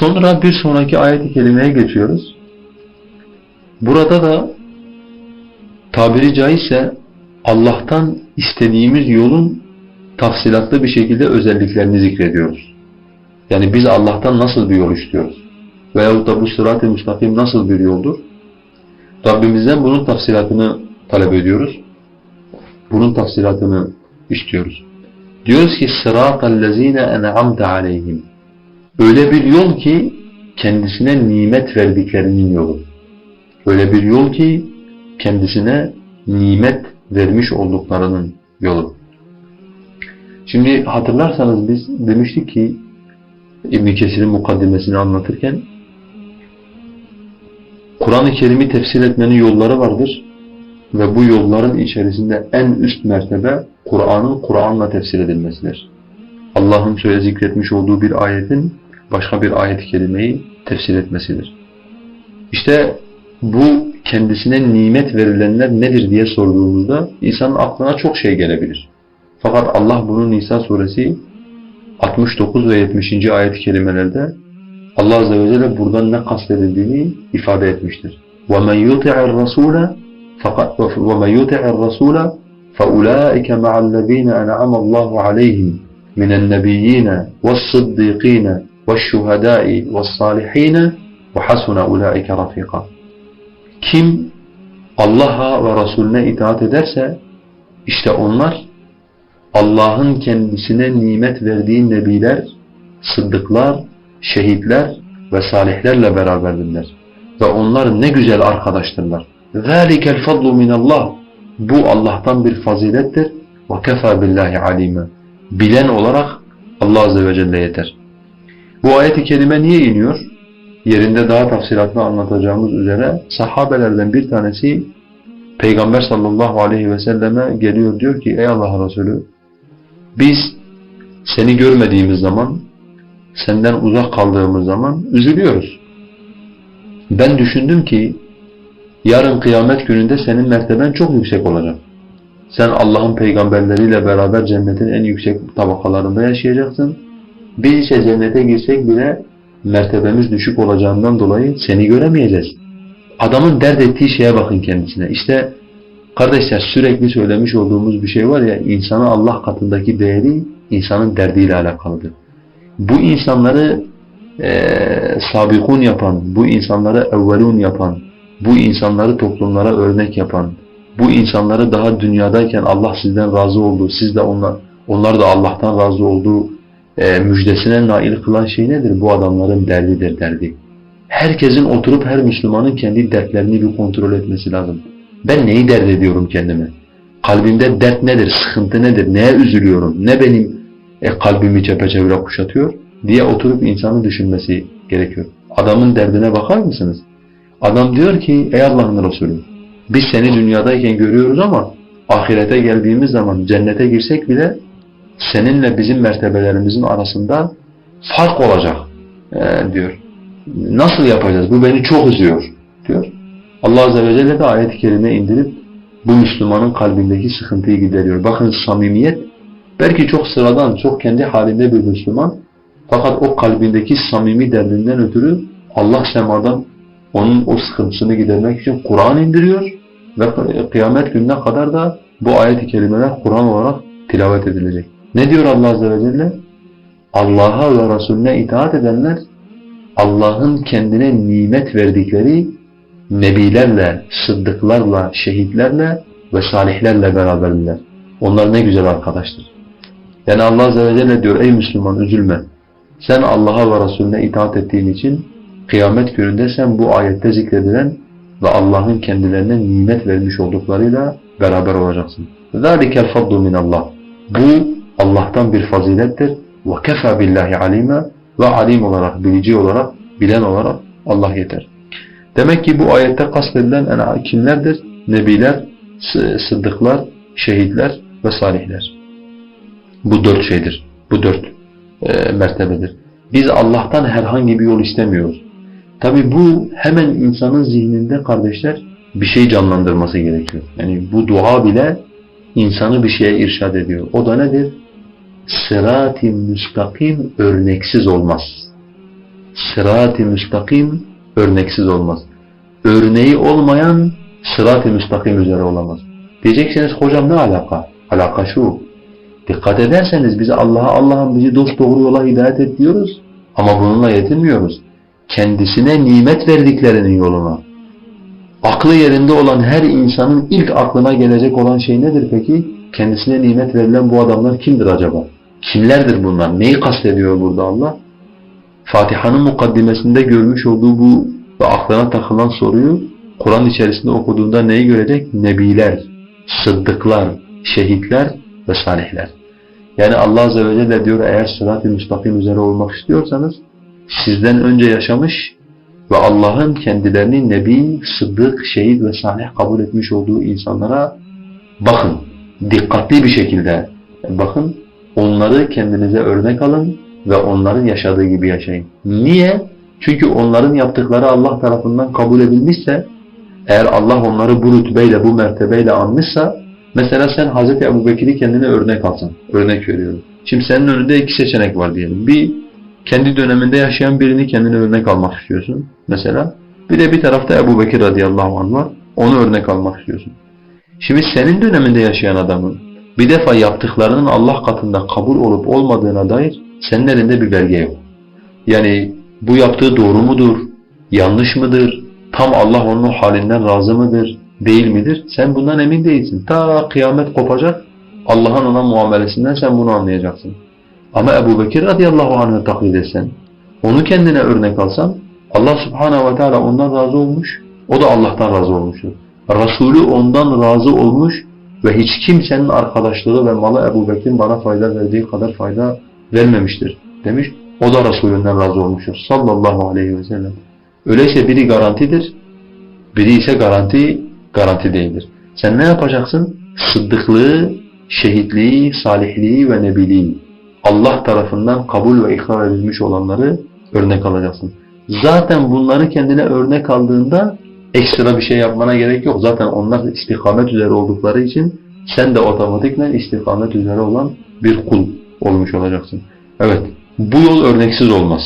Sonra bir sonraki ayet-i kerimeye geçiyoruz. Burada da tabiri caizse Allah'tan istediğimiz yolun tafsilatlı bir şekilde özelliklerini zikrediyoruz. Yani biz Allah'tan nasıl bir yol istiyoruz? Veyahut da bu sırat-ı müstakim nasıl bir yoldur? Rabbimizden bunun tafsilatını talep ediyoruz. Bunun tafsilatını istiyoruz. Diyoruz ki sıratallezine en'amte aleyhim. Öyle bir yol ki kendisine nimet verdiklerinin yolu. Öyle bir yol ki kendisine nimet vermiş olduklarının yolu. Şimdi hatırlarsanız biz demiştik ki İbn Kesir'in mukaddimesini anlatırken Kur'an-ı Kerim'i tefsir etmenin yolları vardır ve bu yolların içerisinde en üst mertebe Kur'an'ın Kur'an'la tefsir edilmesidir. Allah'ın söyle zikretmiş olduğu bir ayetin başka bir ayet-i kerimeyi tefsir etmesidir. İşte bu kendisine nimet verilenler nedir diye sorduğumuzda insanın aklına çok şey gelebilir. Fakat Allah bunu Nisa suresi 69 ve 70. ayet-i kerimelerde Allah azze ve celle buradan ne kastedildiğini ifade etmiştir. وَمَنْ يُطِعِ الرَّسُولَ وَمَنْ يُطِعِ الرَّسُولَ فَأُولَٰئِكَ مَعَ الَّذ۪ينَ أَنْعَمَ اللّٰهُ عَلَيْهِمْ مِنَ النَّبِيِّينَ وَالصِّدِّيقِينَ وَالشُّهَدَاءِ وَالصَّالِحِينَ وَحَسُنَ أُولَٰئِكَ رَفِيقًا Kim Allah'a ve Resulüne itaat ederse işte onlar Allah'ın kendisine nimet verdiği nebiler, sıddıklar, şehitler ve salihlerle beraberdirler. Ve onlar ne güzel arkadaştırlar. ذَٰلِكَ الْفَضْلُ مِنَ اللّٰهِ Bu Allah'tan bir fazilettir. وَكَفَى بِاللّٰهِ عَلِيمًا Bilen olarak Allah Azze ve Celle yeter. Bu ayet-i kerime niye iniyor? Yerinde daha tafsilatlı anlatacağımız üzere sahabelerden bir tanesi Peygamber sallallahu aleyhi ve selleme geliyor diyor ki ey Allah Resulü biz seni görmediğimiz zaman senden uzak kaldığımız zaman üzülüyoruz. Ben düşündüm ki yarın kıyamet gününde senin merteben çok yüksek olacak. Sen Allah'ın peygamberleriyle beraber cennetin en yüksek tabakalarında yaşayacaksın. Biz ise cennete girsek bile mertebemiz düşük olacağından dolayı seni göremeyeceğiz. Adamın dert ettiği şeye bakın kendisine. İşte kardeşler sürekli söylemiş olduğumuz bir şey var ya insanı Allah katındaki değeri insanın derdiyle alakalıdır. Bu insanları e, sabikun yapan, bu insanları evvelun yapan, bu insanları toplumlara örnek yapan, bu insanları daha dünyadayken Allah sizden razı olduğu, siz de onlar, onlar da Allah'tan razı olduğu e, müjdesine nail kılan şey nedir? Bu adamların derdidir derdi. Herkesin oturup her Müslümanın kendi dertlerini bir kontrol etmesi lazım. Ben neyi dert ediyorum kendime? Kalbimde dert nedir, sıkıntı nedir, neye üzülüyorum, ne benim e, kalbimi çepeçevre kuşatıyor diye oturup insanı düşünmesi gerekiyor. Adamın derdine bakar mısınız? Adam diyor ki ey Allah'ın Resulü biz seni dünyadayken görüyoruz ama ahirete geldiğimiz zaman cennete girsek bile seninle bizim mertebelerimizin arasında fark olacak e, diyor. Nasıl yapacağız? Bu beni çok üzüyor diyor. Allah Azze ve Celle de ayet-i kerime indirip bu Müslümanın kalbindeki sıkıntıyı gideriyor. Bakın samimiyet belki çok sıradan, çok kendi halinde bir Müslüman fakat o kalbindeki samimi derdinden ötürü Allah semadan onun o sıkıntısını gidermek için Kur'an indiriyor ve kıyamet gününe kadar da bu ayet-i kerimeler Kur'an olarak tilavet edilecek. Ne diyor Allah Azze ve Celle? Allah'a ve Resulüne itaat edenler Allah'ın kendine nimet verdikleri nebilerle, sıddıklarla, şehitlerle ve salihlerle beraberler. Onlar ne güzel arkadaştır. Yani Allah Azze ve Celle diyor ey Müslüman üzülme. Sen Allah'a ve Resulüne itaat ettiğin için kıyamet gününde sen bu ayette zikredilen ve Allah'ın kendilerine nimet vermiş olduklarıyla beraber olacaksın. ذَٰلِكَ الْفَضْلُ مِنَ اللّٰهِ Bu Allah'tan bir fazilettir. Ve kefa billahi alime ve alim olarak, bilici olarak, bilen olarak Allah yeter. Demek ki bu ayette kastedilen kimlerdir? Nebiler, sıddıklar, şehitler ve salihler. Bu dört şeydir. Bu dört e, mertebedir. Biz Allah'tan herhangi bir yol istemiyoruz. Tabi bu hemen insanın zihninde kardeşler bir şey canlandırması gerekiyor. Yani bu dua bile insanı bir şeye irşad ediyor. O da nedir? Sırat-ı müstakim örneksiz olmaz. sırat-ı müstakim örneksiz olmaz. Örneği olmayan sırat-ı müstakim üzere olamaz. Diyeceksiniz hocam ne alaka? Alaka şu. Dikkat ederseniz biz Allah'a Allah'ım bizi dost doğru yola hidayet et diyoruz. Ama bununla yetinmiyoruz. Kendisine nimet verdiklerinin yoluna. Aklı yerinde olan her insanın ilk aklına gelecek olan şey nedir peki? Kendisine nimet verilen bu adamlar kimdir acaba? Kimlerdir bunlar? Neyi kastediyor burada Allah? Fatiha'nın mukaddimesinde görmüş olduğu bu ve aklına takılan soruyu Kur'an içerisinde okuduğunda neyi görecek? Nebiler, sıddıklar, şehitler ve salihler. Yani Allah Azze ve Celle diyor eğer sırat-ı müstakim üzere olmak istiyorsanız sizden önce yaşamış ve Allah'ın kendilerini nebi, sıddık, şehit ve salih kabul etmiş olduğu insanlara bakın. Dikkatli bir şekilde bakın. Onları kendinize örnek alın ve onların yaşadığı gibi yaşayın. Niye? Çünkü onların yaptıkları Allah tarafından kabul edilmişse eğer Allah onları bu rütbeyle, bu mertebeyle anmışsa mesela sen Hz. Ebu Bekir'i kendine örnek alsan. Örnek veriyorum. Şimdi senin önünde iki seçenek var diyelim. Bir, kendi döneminde yaşayan birini kendine örnek almak istiyorsun mesela. Bir de bir tarafta Ebu Bekir radıyallahu anh var. Onu örnek almak istiyorsun. Şimdi senin döneminde yaşayan adamın bir defa yaptıklarının Allah katında kabul olup olmadığına dair senin elinde bir belge yok. Yani bu yaptığı doğru mudur, yanlış mıdır, tam Allah onun halinden razı mıdır, değil midir? Sen bundan emin değilsin. Ta kıyamet kopacak, Allah'ın ona muamelesinden sen bunu anlayacaksın. Ama Ebu Bekir radıyallahu anh'ı taklit etsen, onu kendine örnek alsan, Allah subhanehu ve teala ondan razı olmuş, o da Allah'tan razı olmuştur. Resulü ondan razı olmuş ve hiç kimsenin arkadaşlığı ve malı Ebu Bekir'in bana fayda verdiği kadar fayda vermemiştir demiş. O da Resulünden razı olmuştur sallallahu aleyhi ve sellem. Öyleyse biri garantidir, biri ise garanti garanti değildir. Sen ne yapacaksın? Sıddıklığı, şehitliği, salihliği ve nebiliği Allah tarafından kabul ve ikrar edilmiş olanları örnek alacaksın. Zaten bunları kendine örnek aldığında ekstra bir şey yapmana gerek yok. Zaten onlar istikamet üzere oldukları için sen de otomatikmen istikamet üzere olan bir kul olmuş olacaksın. Evet, bu yol örneksiz olmaz.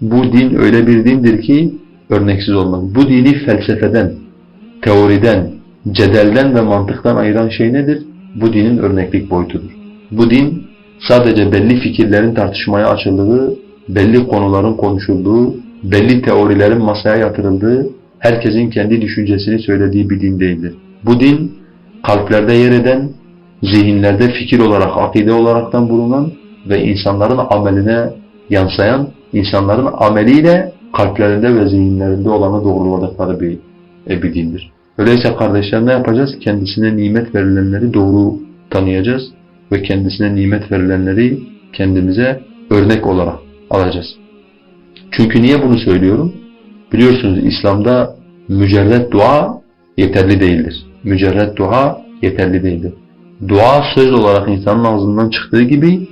Bu din öyle bir dindir ki örneksiz olmaz. Bu dini felsefeden, teoriden, cedelden ve mantıktan ayıran şey nedir? Bu dinin örneklik boyutudur. Bu din sadece belli fikirlerin tartışmaya açıldığı, belli konuların konuşulduğu, belli teorilerin masaya yatırıldığı, herkesin kendi düşüncesini söylediği bir din değildir. Bu din kalplerde yer eden, zihinlerde fikir olarak, akide olaraktan bulunan ve insanların ameline yansıyan, insanların ameliyle kalplerinde ve zihinlerinde olanı doğruladıkları bir, e, bir dindir. Öyleyse kardeşler ne yapacağız? Kendisine nimet verilenleri doğru tanıyacağız ve kendisine nimet verilenleri kendimize örnek olarak alacağız. Çünkü niye bunu söylüyorum? Biliyorsunuz İslam'da mücerret dua yeterli değildir. Mücerret dua yeterli değildir. Dua söz olarak insanın ağzından çıktığı gibi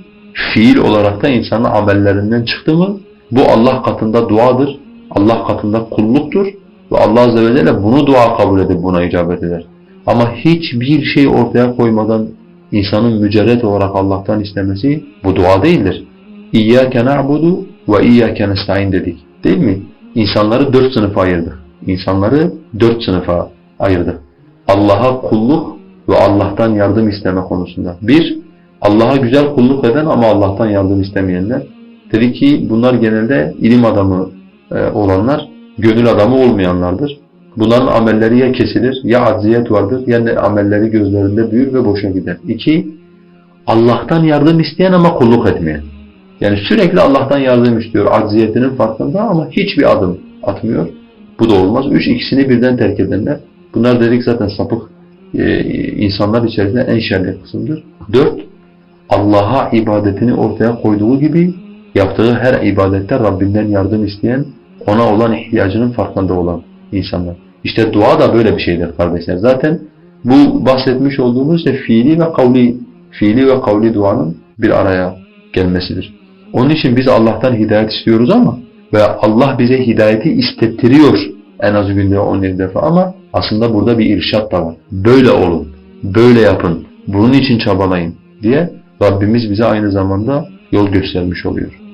fiil olarak da insanın amellerinden çıktı mı bu Allah katında duadır. Allah katında kulluktur ve Allah Azze ve Celle bunu dua kabul edip buna icabet eder. Ama hiçbir şey ortaya koymadan insanın mücerret olarak Allah'tan istemesi bu dua değildir. İyyâke na'budu ve iyyâke nesta'in dedik. Değil mi? İnsanları dört sınıfa ayırdık. İnsanları dört sınıfa ayırdık. Allah'a kulluk ve Allah'tan yardım isteme konusunda. Bir, Allah'a güzel kulluk eden ama Allah'tan yardım istemeyenler. Dedi ki bunlar genelde ilim adamı e, olanlar, gönül adamı olmayanlardır. Bunların amelleri ya kesilir, ya acziyet vardır, ya ne amelleri gözlerinde büyür ve boşa gider. İki, Allah'tan yardım isteyen ama kulluk etmeyen. Yani sürekli Allah'tan yardım istiyor, acziyetinin farkında ama hiçbir adım atmıyor. Bu da olmaz. Üç, ikisini birden terk edenler. Bunlar dedik zaten sapık e, insanlar içerisinde en şerli kısımdır. Dört, Allah'a ibadetini ortaya koyduğu gibi yaptığı her ibadette Rabbinden yardım isteyen, ona olan ihtiyacının farkında olan insanlar. İşte dua da böyle bir şeydir kardeşler. Zaten bu bahsetmiş olduğumuz işte fiili ve kavli, fiili ve kavli duanın bir araya gelmesidir. Onun için biz Allah'tan hidayet istiyoruz ama ve Allah bize hidayeti istettiriyor en az günde 17 defa ama aslında burada bir irşat da var. Böyle olun, böyle yapın, bunun için çabalayın diye Rabbimiz bize aynı zamanda yol göstermiş oluyor.